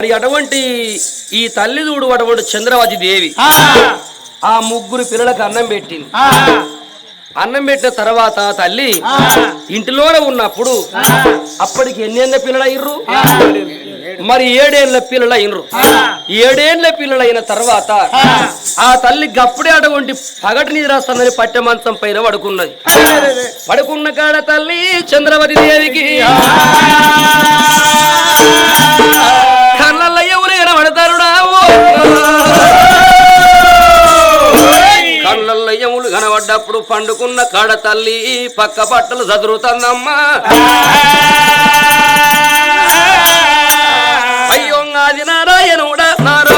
మరి అటువంటి ఈ తల్లి చూడు అటువంటి చంద్రవతి దేవి ఆ, ముగ్గురు పిల్లలకు అన్నం పెట్టింది. అన్నం పెట్టిన తర్వాత తల్లి ఇంటిలోనే ఉన్నప్పుడు అప్పటికి ఎన్నేళ్ళ పిల్లలు అయ్యారు మరి ఏడేళ్ళ పిల్లలు అయినరు ఏడేళ్ళ పిల్లలు అయిన తర్వాత ఆ. తల్లి గప్పుడే అటువంటి పగటి నీరు వస్తుందని పట్టె మంచం పైన పడుకున్నది. పడుకున్న కాడ తల్లి చంద్రవతి దేవికి కనబడ్డప్పుడు పండుకున్న కాడ తల్లి పక్క బట్టలు చదురుతుందమ్మా. అయ్యో అది నారాయణుడా నారాయణంగా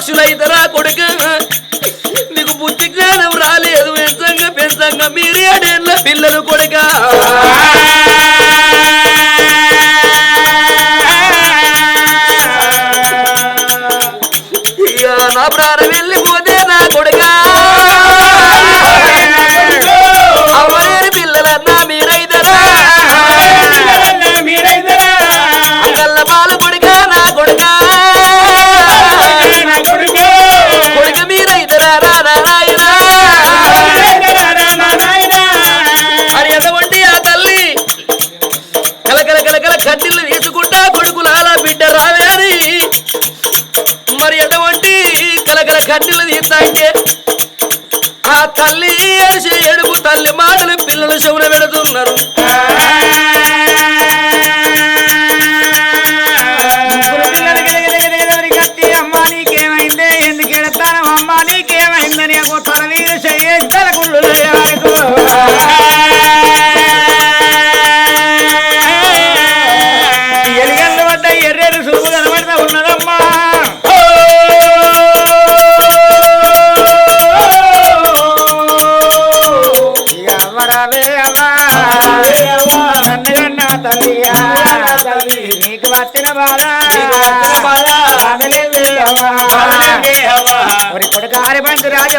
వాగమ్మ పక్షులైతరా కొడుక? తల్లి ఏడిసి ఏడుపు తల్లి మాటలు పిల్లలు శవున పెడుతున్నారు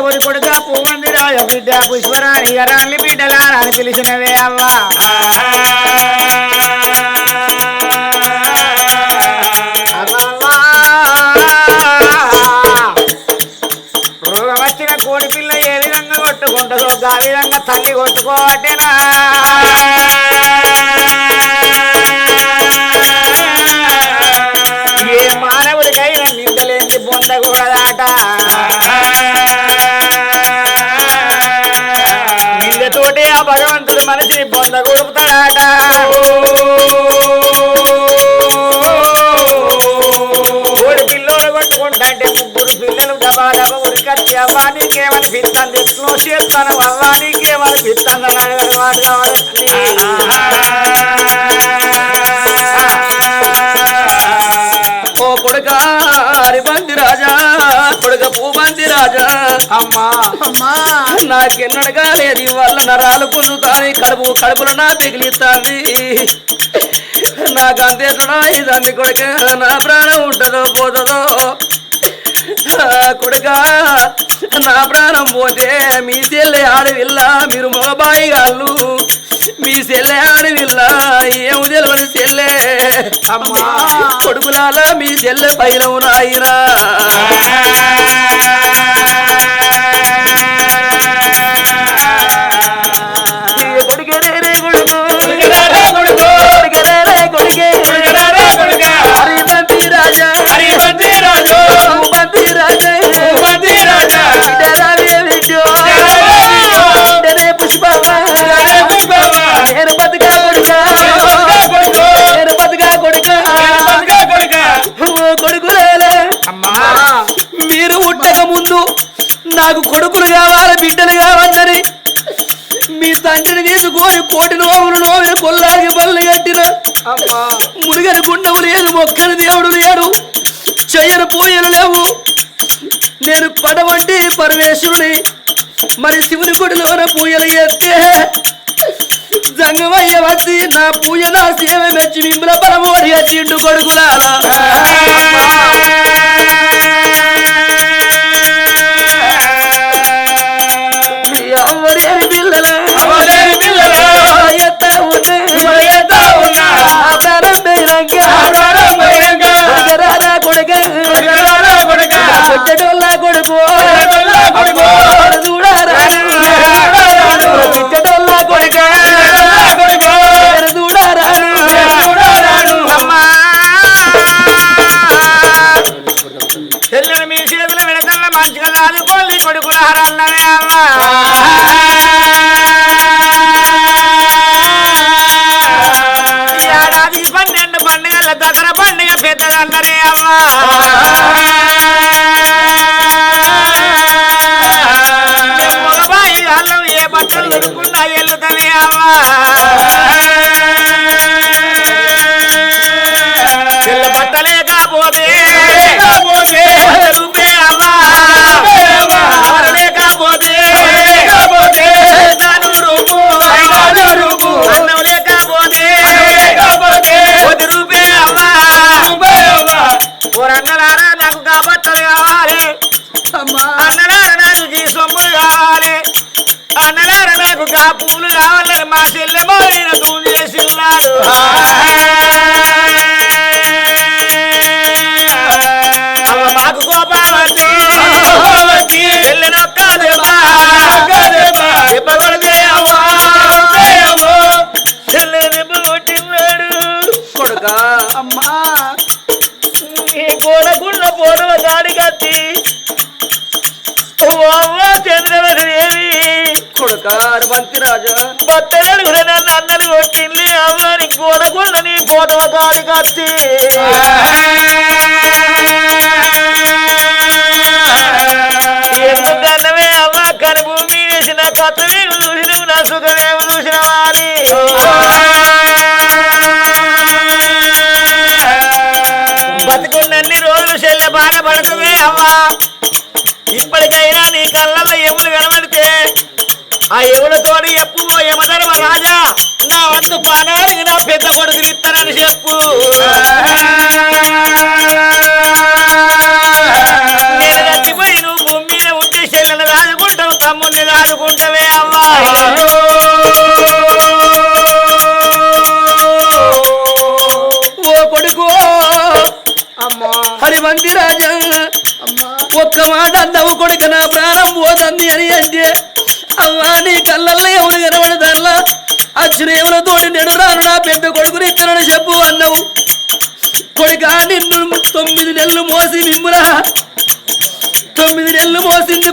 హరిబంతి రాజ ఒరి కొడుక పూమంది రాజ బిడ్డ పుష్పరాణి గరాన్ని బిడ్డలారా పిలిచినవే అవ్వా. రోగం వచ్చిన కోడి పిల్ల ఏ విధంగా కొట్టుకుంటుందో ఆ విధంగా తల్లి కొట్టుకోవటేనా? నిందతోటి మనిషి భగవంతుడు గుడుపుతాడట పొందగొడుపుతాడాట పిల్లలు కొట్టుకుంటా ముగ్గురు పిల్లలు డబాడబ డబా ఉరికచ్చి చేస్తాను అవ్వా నీకేమనిపిస్తుంది అని వాడు కావాలి. కొడుక పూబంది రాజా. అమ్మా. అమ్మా. నాకెన్నడగా లేదు వల్ల నరాలు పొందుతాని కడుపు కడుపులో నా పిగిలిస్తాంది నాకు అంతేటడా ఇదంది కొడుక. నా ప్రాణం ఉంటుందో పోతుందో కొడుకా నా ప్రాణం పోతే మీ చెల్లె ఆడవిల్ల మీరు మగబాయి గాళ్ళు. మీ చెల్లె ఆడవిల్ల ఏము తెలియని చెల్లె. అమ్మా. కొడుకులాల మీ చెల్లె పైలవు నాయనా నాకు కొడుకులు కావాలి బిడ్డలు కావాలని. మీ తండ్రిని తీసుకొని కోటి నోవులు నోవిన కొల్లాగి బల్లి కట్టిన అమ్మా మురుగని గుండము లేదు మొక్కని దేవుడు లేడు. చెయ్యని పూజలు లేవు. నేను పడవంటి పరమేశ్వరుని మరి శివుని గుడిలోన పూజలు చేస్తే జంగమయ్య వచ్చి నా పూజ నా సేవ మెచ్చి మిమ్మల పరమోడి తిండు కొడుకులాలా ఏడాది పన్నెండు పండుగల దసరా పండుగ పెద్దదన్నరే అమ్మా ఏ బట్టలు దొరుకున్నా ఎల్లుతనే అమ్మా. కొడుకా ఈ గోడకున్న పూర్వ గాడి కత్తి. ఓ అవ్వ చంద్రవదేవి కొడుకా బంతి రాజా. బట్టలు కూడా నన్ను అన్నలు కొట్టింది. అవ్వ నీ గోడకున్న నీ పూర్వ గాడి కత్తి. ఎందుకన్నవే అవ్వ కని భూమి వేసిన కొత్త. వీడు చూసిన నా సుఖమేమి చూసిన వారి బాధపడుతుంది అవ్వా ఇప్పటికైనా నీ కళ్ళల్లో ఎములు కనబడితే ఆ ఎములతోటి ఎప్పు యమధర్మ రాజా నా వంతు పానానికి నా పెద్ద కొడుకుని ఇస్తానని చెప్పు.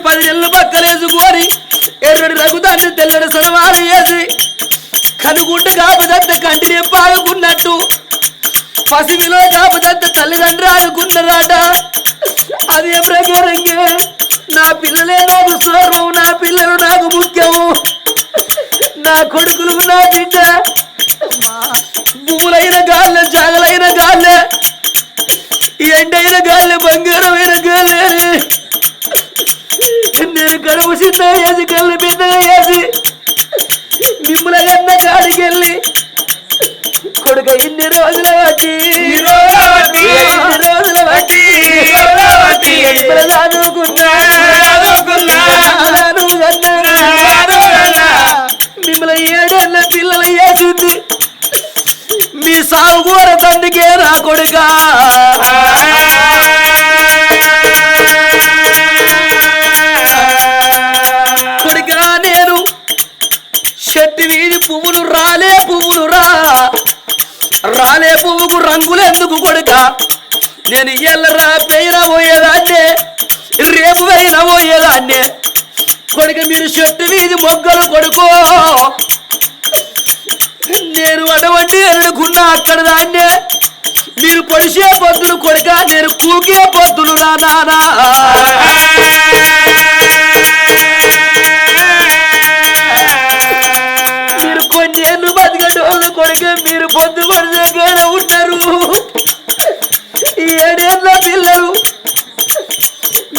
పది నెలలు పక్కలేసుకొని ఎర్రడి రఘుదాన్ని తెల్లడి సనవాలు వేసి కనుగుంట కాపదంత కంటి పాడుకున్నట్టు పసిమిలో కాపదంత తల్లిదండ్రులు ఆడుకున్నారాట అదే ప్రకారంగా నా పిల్లలే నాకు సర్వం నా పిల్లలు నాకు ముఖ్యము. నా కొడుకులు నా బిడ్డ. భూములైన గాల్లె జాగలైన గాల్లె. ఎండైన గాల్లె బంగారమైన గాల్లె. నేను కడుపు చిన్న వేసి కళ్ళు పెద్దగా వేసి మిమ్మల్ని కన్న కాడికి వెళ్ళి కొడుక ఇన్ని రోజుల బట్టి రోజుల బట్టి. మిమ్మల్ని ఏడేళ్ళ పిల్లలు వేసింది మీ సాగు తండ్రికే నా కొడుకా. ఎందుకు కొడుక? నేను ఎల్లరా పెయినా పోయేదాన్నే రేపు అయినా పోయేదాన్నే. కొడుక మీరు చెట్టు వీధి మొగ్గలు కొడుకో. నేను అటువంటి ఎన్నుకున్నా అక్కడ దాన్నే. మీరు పొడిసే పొద్దులు కొడుక నేను కూకే పొద్దులు నా నానా. మీరు కొన్ని ఏళ్ళు బతికటోళ్ళు కొడుక మీరు పొద్దు పడిదాకానే ఉంటారు ఏడేళ్ళ పిల్లలు.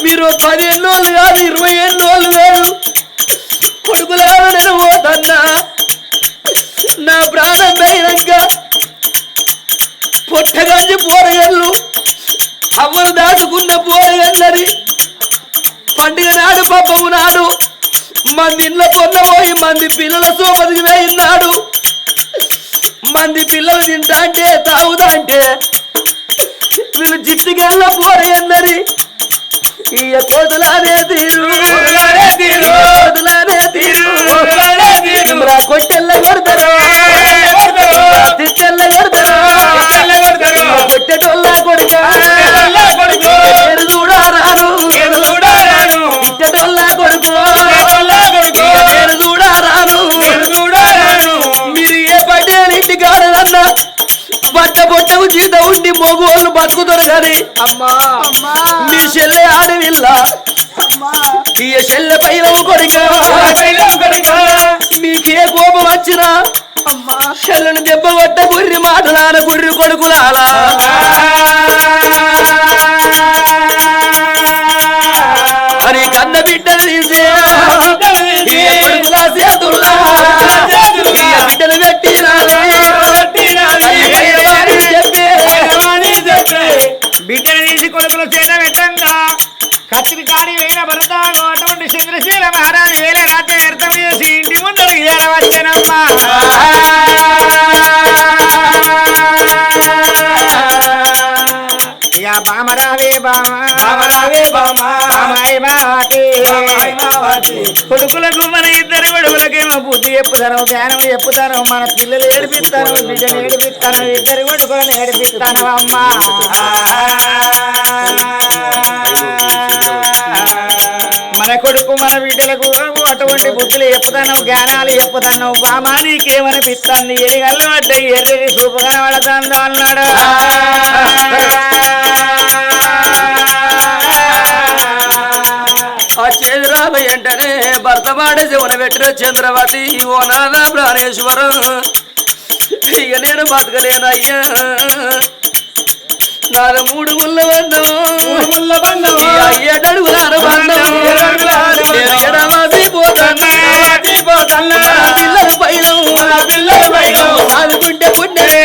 మీరు పదిహేను రోజులు కాదు ఇరవై ఏళ్ళోళ్ళు కాదు. కొడుకులాగా నేను పోతన్నా. నా ప్రాణం పోయినాక పొట్టగంజి పోరగళ్ళు అమ్మను దాచుకున్న పోరగళ్ళని పండుగ నాడు పబ్బము నాడు మంది ఇంట్లో కొన్నపోయి మంది పిల్లల సోపతికి వేయినాడు మంది పిల్లలు తింటా అంటే తాగుతా అంటే వీళ్ళు జిట్టుకెళ్ళ పోరగన్నది ఈ కోతులానే తీరు. కోతులానే తీరు. కొట్టెల్ల కొడతారు. తిట్టెల్ల కొడతారు. అమ్మా. మీ చెల్లె ఆడవిల్ల. ఈ చెల్లె పైన కొడుక. మీకే కోపం వచ్చినా? అమ్మా. చెల్లెని దెబ్బ కొట్ట గుర్రి మాటలాన గుర్రి కొడుకులాలా అని కన్న బిడ్డలు కత్తిని కాడి వేల భరతాను అటువంటి చంద్రశీల మహారాజు వేల రాత్రి వ్యర్థం చేసి ఇంటి ముందర వచ్చనమ్మా ఇక బామరావే బామ. బామరావే బామ. కొడుకులకు మన ఇద్దరు కొడుకులకేమో బుద్ధి చెప్పుతాను జ్ఞానం చెప్పుతాను మన పిల్లలు ఏడిపిస్తాను బిడ్డను ఏడిపిస్తాను ఇద్దరు కొడుకులను ఏడిపిస్తాను అమ్మా మన కొడుకు మన బిడ్డలకు అటువంటి బుద్ధులు చెప్పుతాను జ్ఞానాలు చెప్పుతాను బామా నీకేమనిపిస్తాను ఎరిగల్లు అంటే ఎర్రి చూపు కనబడతాను అన్నాడు. ఆ చేదురామ వెంటనే భర్త మాడే శివన పెట్టిన చంద్రవతి ఓ నాద ప్రాణేశ్వరం. ఇక నేను బతకలేనయ్యా. నాద మూడు ముళ్ళ బంధం ముళ్ళ బంధం. నాన్న బంధం నేను ఎడమాసి పోతాను నా పిల్లల నా పిల్లల పైన. ఆదుకుంటే పుణ్యమే.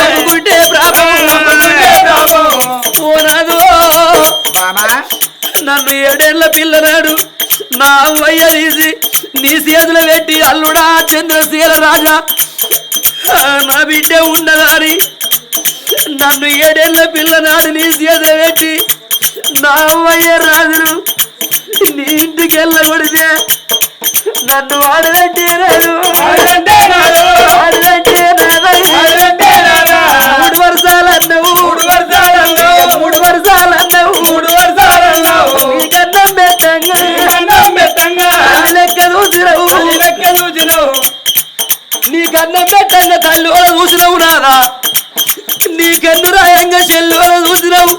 ఆదుకుంటే ప్రాపం ఓ నాదో. నన్ను ఏడేళ్ళ పిల్లనాడు. నా అమ్మయ్య తీసి నీ చేతులు పెట్టి అల్లుడా చంద్రశీల రాజా. నా బిడ్డ ఉన్నదాని నన్ను ఏడేళ్ళ పిల్లనాడు నీ చేతులు పెట్టి నా అమ్మయ్య రాజును నీ ఇంటికి వెళ్ళగొడితే నన్ను వాడదంటే రాదు వాడదంటే రాదా? మూడు మూడు వర్షాలన్నావు. మూడు. నీకన్నం పెట్టంగా అన్నం పెట్టంగా. లెక్క చూసినవు లెక్క చూసినావు. నీకన్నం పెట్టంగా తల్లి నాదా నీకెన్ను రాయంగా చెల్లి వాళ్ళ చూసినవు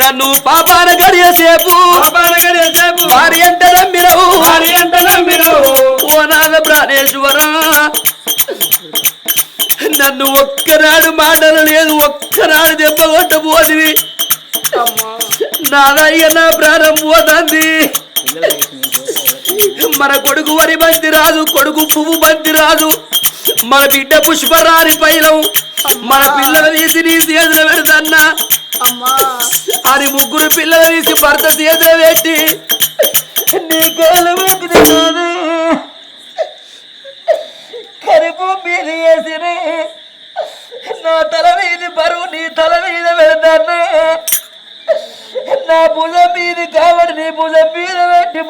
నన్ను పాపాన గడియ సేపు పాపాన గడియ సేపు. వారి ఎంట నమ్మినవు. వారి ఎంట నమ్మినావు. ఓ నాద ప్రాణేశ్వర. నన్ను ఒక్కనాడు మాటలు లేదు ఒక్కనాడు దెబ్బ కొట్టబోదివి నాదయ్య నా ప్రాణం పోతుంది. మన కొడుకు వరి బంతి రాదు కొడుకు పువ్వు బంతి రాదు. మన బిడ్డ పుష్పరాని పైలం. మన పిల్లలు తీసి నీ చేతులు పెడతన్నా అమ్మా. అని ముగ్గురు పిల్లలు తీసి భర్త సీత పెట్టి. నీ మొక్కుతున్నాను కరుపు వేసిన నా తల మీద బరువు నీ తల మీద పెడతాను నా భుజం మీద కాబట్టి నీ భుజం మీద పెట్టి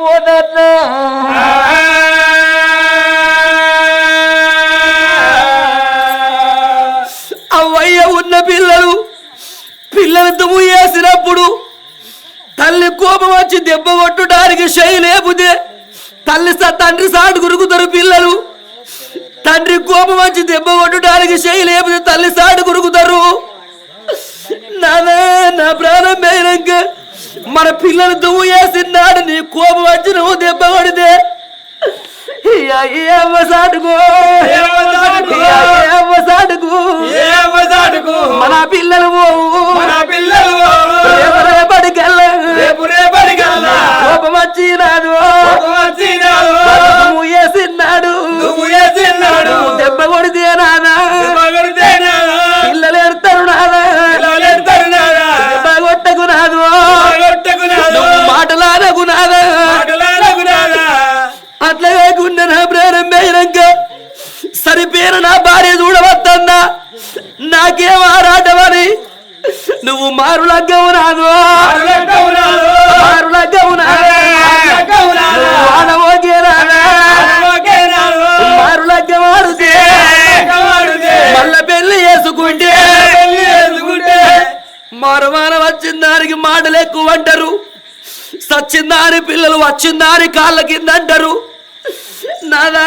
పిల్లలు. పిల్లలు దుమ్ము వేసినప్పుడు తల్లి కోపం వచ్చి దెబ్బ కొట్టడానికి శై లేపుదే తల్లి స- తండ్రి సాటు గురుకుతారు పిల్లలు. తండ్రి కోపం వచ్చి దెబ్బ కొట్టడానికి శై లేపుదే తల్లి సాటు గురుకుతారు. నానా నా ప్రాణం పోయినాక మన పిల్లలు దువ్వు వేసినాడు నీ కోపం వచ్చి నువ్వు దెబ్బ కొడితే మన పిల్లలు మన పిల్లలు రేపు రేపటికల్లా? రేపు రేపటికల్లా? కోపం వచ్చినాడు. నువ్వు వేసినాడు నువ్వు వేసినాడు. దెబ్బ కొడితే నానా? పిల్లలు ఎడతారు నానా? దెబ్బ కొట్టకు నాదు? మాటలాడకు నాదా? సరిపోయిన నా భార్య చూడవద్దన్నా. నాకేం ఆరాటమని నువ్వు నాదా ఆడవాకే నాదా? మారులగ్గ మారుతే. మళ్ళ పెళ్ళి చేసుకుంటే. మరమాన వచ్చిన దానికి మాటలు ఎక్కువ అంటారు. సచ్చిందాని పిల్లలు వచ్చిందాని కాళ్ళ కింద అంటారు. నాదా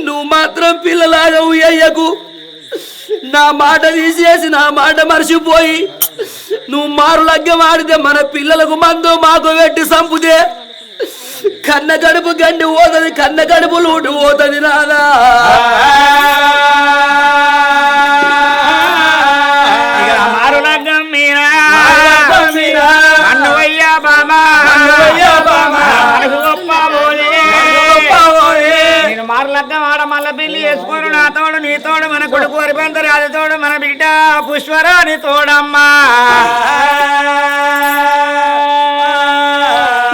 నువ్వు మాత్రం పిల్లలాగా ఉయ్యకు నా మాట తీసేసి నా మాట మర్చిపోయి నువ్వు మారు లగ్గం ఆడితే మన పిల్లలకు మందు మాకు పెట్టి సంపుదే కన్న గడుపు గండి పోతుంది కన్న గడుపు లూటు పోతుంది నాదా మారులగ్గం మీరా. అన్నవయ్యా అన్నవయ్యా పుష్పరాని తోడమ్మా.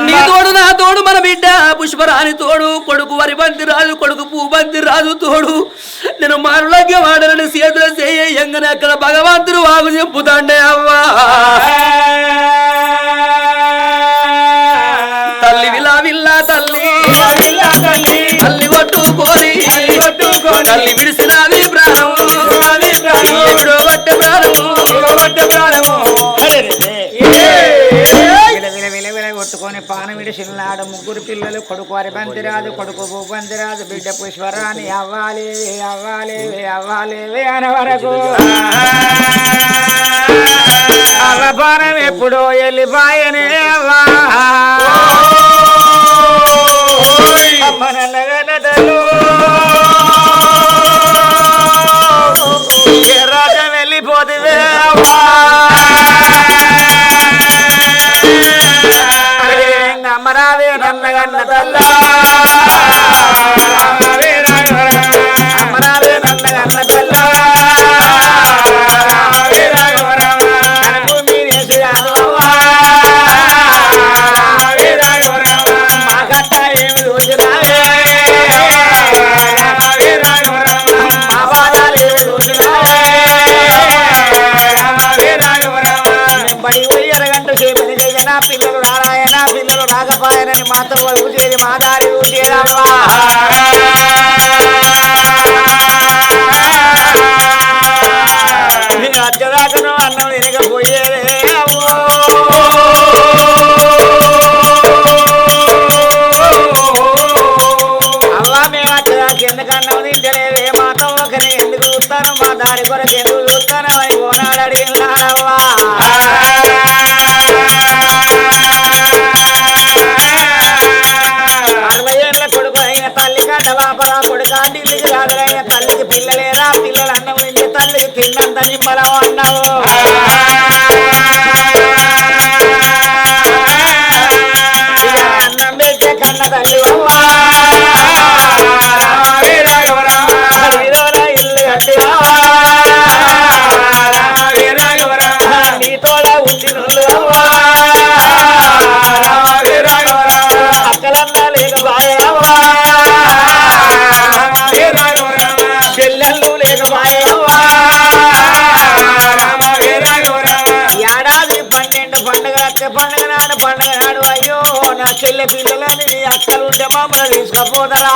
నీ తోడు నా తోడు మన బిడ్డ పుష్పరాణి తోడు. కొడుకు వరిబంతి రాజు కొడుకు పూబంతి రాజు తోడు. నేను మరులగ్గే వాడనని చేతులు చేయంగానే అక్కడ భగవంతుడు వాగు చెప్పుతాండే అవ్వా. తల్లి విలా విల్లా తల్లి. తల్లి. తల్లి కొట్టుకోని తల్లి కొట్టుకోని. విల కొట్టుకొని పానం ముగ్గురు పిల్లలు కొడుకు వరిబంతి రాదు కొడుకు భూపంతి రాదు బిడ్డ పుష్పరాని అవ్వాలి అవ్వాలి అవ్వాలి అనే వరకు అవ్వపానం ఎప్పుడో వెళ్ళిపాయనే అవ్వా అమ్మ నల్లగా అమరావే పాయనని రాకపోయానని మాతో ఊసేది మా దారి పిల్లలేరా? పిల్లలు అన్నం తింటే తల్లి తిన్నంత నిమ్మలం అన్నావు. చెల్లె పిల్లలని నీ అక్కలుంటే మమ్మల్ని తీసుకపోతారా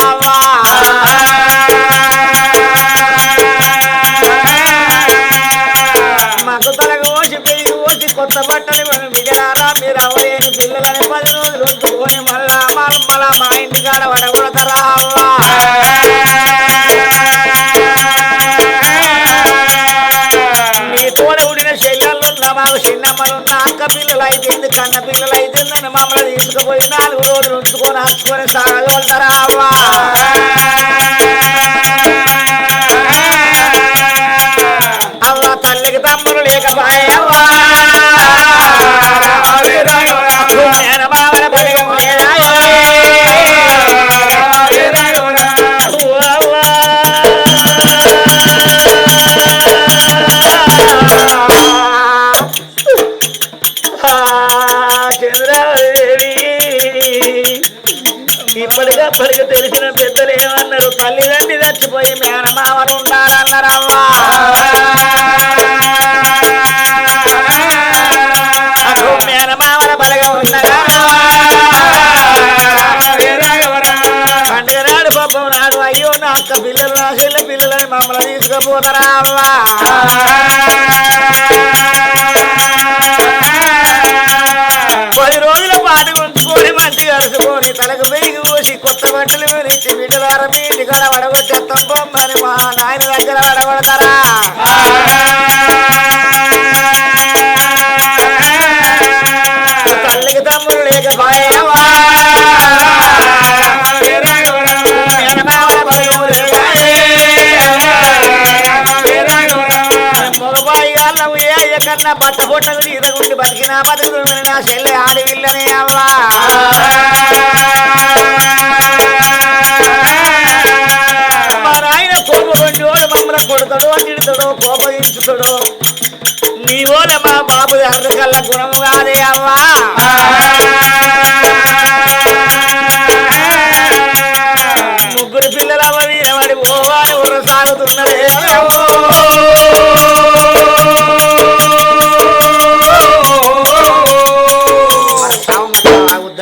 మాకు తలకు పోసి పెరిగి పోసి కొత్త బట్టలు కొని బిడ్డలారా మీరు అవలేని పిల్లలని పది రోజులు ఉంచుకొని మళ్ళా మళ్ళా మా ఇంటి కాడ పడగొడతారా మీ తోడ ఉడిన చెల్లెళ్ళున్న మాకు చిన్నమ్మలున్న అక్క పిల్లలు అయితే కన్న పిల్లలు అయితే మమ్మల్ని తీసుకుపోయి నాలుగు రోజులు ఉంచుకొని హచ్చుకొని సాగలుగుతారా అవ్వా? అవ్వ తల్లికి తమ్ముడు లేకపోయావా ఇప్పటికప్పటికి తెలిసిన పెద్దలు ఏమన్నారు తల్లిదండ్రి చచ్చిపోయి మేనమామలు ఉన్నారన్నారమ్మా అటు మేనమామల బలగా ఉన్నదా? పండుగ నాడు పబ్బం నాడు అయ్యో నా అక్క పిల్లలు నా చెల్ల పిల్లలని మమ్మల్ని తీసుకుపోతారా అవ్వా మంచి తలకు వెయ్యి పోసి కొత్త బట్టలు విరిచి బిడ్డలార మీ ఇంటికాడ వడగొచ్చేస్తాం బొమ్మని మా నాయన దగ్గర వడగొడతారా? తల్లికి తమ్ముడు లేక భయం కన్నా ఏ ఎక్కడన్నా బట్ట పొట్టలు ఈరగుండి బతికినా బతుకుతున్న నా చెల్లె ఆడవిల్లని అవ్వా. మా నాయన కోపగొండోడు మమ్మల్ని కొడతాడు తిడతాడు కోపగించుతాడు నీ ఓల మా బాబు అర్ర కళ్ళ గుణము కాదే అవ్వా. ముగ్గురు పిల్లల వీరవాడి ఓవాని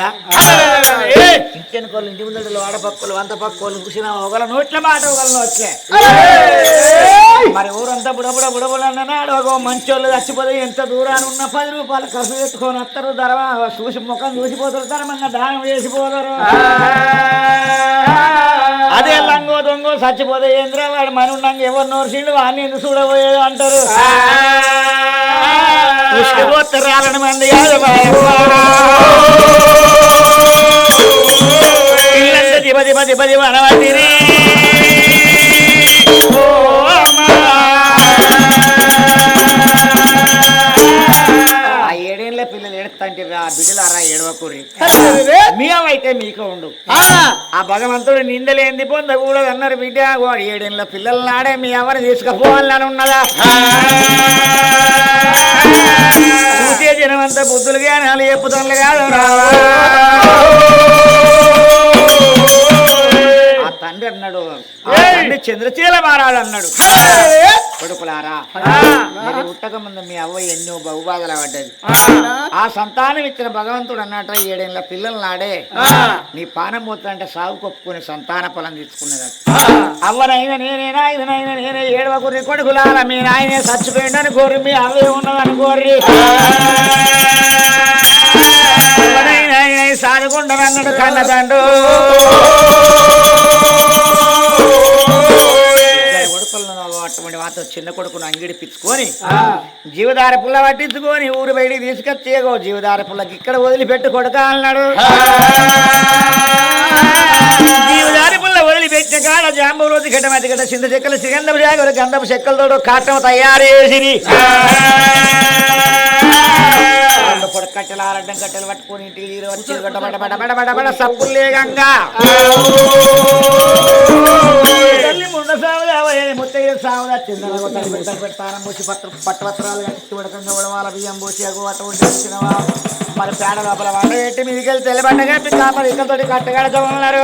ఉర్ర సాగుతున్నదే ఇంకెనుకోళ్ళు ఇంటి ముందడు ఆడపక్కలు వంత పక్కలు కూర్చున్న ఒకళ్ళ నోట్ల మాట ఒకళ్ళ నోట్లే. మరి ఊరంతా బుడబుడ బుడబుడ అన్నాడు ఒక మంచోళ్ళు చచ్చిపోతే ఎంత దూరాన్ని ఉన్న పది రూపాయలు ఖర్చు పెట్టుకొని వస్తారు. ధర్మ చూసి ముఖం చూసిపోతారు ధర్మంగా దానం చేసిపోతారు అదే లంగో దొంగో చచ్చిపోతే ఏంద్రా వాడు మన ఉండంగా ఎవరు నోర్సిండు వాడిని ఎందుకు చూడబోయేది అంటారు? మంది ఇల్లంతా దిబ దిబ దిబ దిబ అనవద్దిరి. ఓ ఏడవకూరి మీకు ఉండు. ఆ. భగవంతుడు నిందలేంది పొందకూడదు అన్నారు బిడ్డ. ఓ ఏడేళ్ళ పిల్లల నాడే మీ ఎవరు తీసుకుపోవాలని ఉన్నదా? చూసే జనమంతా బుద్ధులు జ్ఞానాలు చెప్పుతాను కాదు రావా తండ్రి అన్నాడు. తండ్రి చంద్రచీల మారాడు అన్నాడు. కొడుకులారా మీరు పుట్టక ముందు మీ అవ్వ ఎన్నో బహుబాధలు పడ్డది. ఆ! సంతానం ఇచ్చిన భగవంతుడు అన్నట్టు ఏడేళ్ళ పిల్లలు నాడే. నీ పానం పోతుంటే సాగు కొప్పుకుని సంతాన ఫలం తీసుకున్నది అవ్వనైనా నేనేనా ఇదనైనా నేనే ఏడవ కుర్రి కొడుకులారా మీ నాయనే చచ్చిపోయిండని కోరి మీ అవ్వే ఉన్నదని కోరి. సాదుకుంటానన్నాడు కన్న చిన్న కొడుకును అంగిడి పిచ్చుకొని జీవదార పుల్ల పట్టించుకొని ఊరు బయటికి తీసుకొచ్చేగో జీవదార పుల్లకి ఇక్కడ వదిలిపెట్టు కొడుక అన్నాడు జీవదారి పుల్ల వదిలిపెట్టిన కాడ జాంబు రోజు గడ్డ మధ్య గడ్డ చింత చెక్కలు సిగంధపు జాగరు గంధపు చెక్కలతో కాటం తయారు చేసిరి కట్టెలు ఆరడ్డం కట్టెలు పట్టుకొని ఇంటికి తీరు వచ్చి గడ్డ బడ సప్పులు లేగంగా తల్లి ముండ సావులు అవయ్యని పెడతానం పోసి పట్టపత్రాలు కట్టి ఉడకంగా ఉడవాల బియ్యం పోసి అగు అటువంటి వచ్చిన మరి పేడ లోపల వంట పెట్టి మీదికెళ్ళి తెల్లబండగా కాపలు ఇక్కడతోటి కట్టగడతా ఉన్నారు